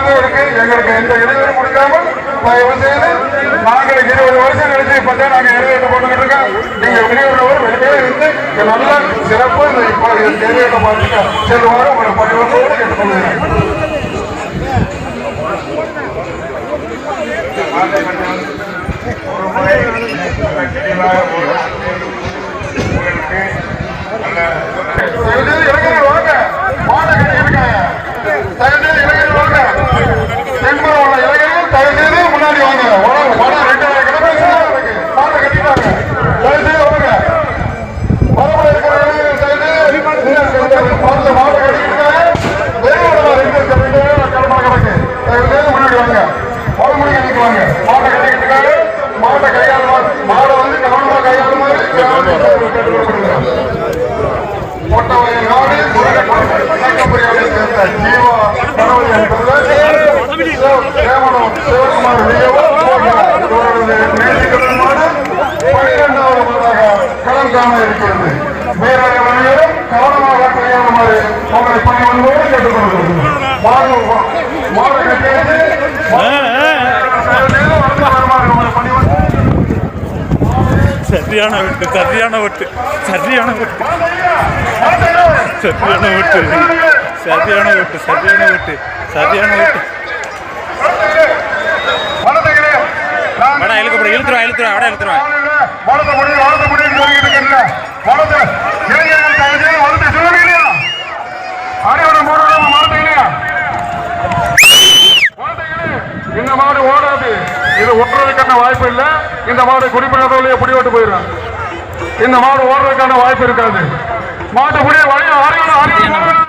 மாடுதான் இருக்கு. எங்களுக்கு எந்த இடைவெளி கொடுக்காமல் தயவு செய்து நாங்கள் இருபது வருஷம் கழிச்சு இப்ப நாங்கள் நிறைவேற்ற போட்டுக்கிட்டு இருக்கோம். நீங்கள் வெளியூர்லவர் வெளியே இருந்து நல்ல சிறப்பு இந்த இப்போ இதை நிறைவேற்ற பார்த்துக்க செல்லுமாறு உங்களை பணிவத்தோடு கேட்டுக்கொள்கிறேன். ஒரு முறை உங்களுக்கு நல்ல உடம்புல கட்டிக்கு கட்டிக்கிட்டு மாட்டை கையாளுமா மாடை வந்து கவனமா நாடு இயக்கப்படியாக சேர்ந்த ஜீவா கணவன் என்பது சேமனம் சிவகுமார் விஜயவும் இவரது நேசிக்கப்படுமாறு பனிரெண்டாவது முறையாக காண இருக்கிறது வேறாக வழியிலும் கவனமாக கையாளுமாறு மாடு மாடு கட்டியது சரியான விட்டு சரியான விட்டு சரியான விட்டு. சரியான விட்டு. சரியான விட்டு சரியான விட்டு சரியான விட்டு. வடா இழுக்கப்பட இழுத்துருவா இழுத்துருவா வடா இழுத்துருவா. முடியும் முடியும் இளைஞர்கள் சொல்லுங்க அடியோட மூணு இந்த ஓடாது இது ஒட்டுறதுக்கான வாய்ப்பு இல்லை. இந்த மாடு குடிமகத்தோடைய பிடிவிட்டு போயிடும் இந்த மாடு ஓடுறதுக்கான வாய்ப்பு இருக்காது. மாட்டு முடிய வழி அறிவு அறிவு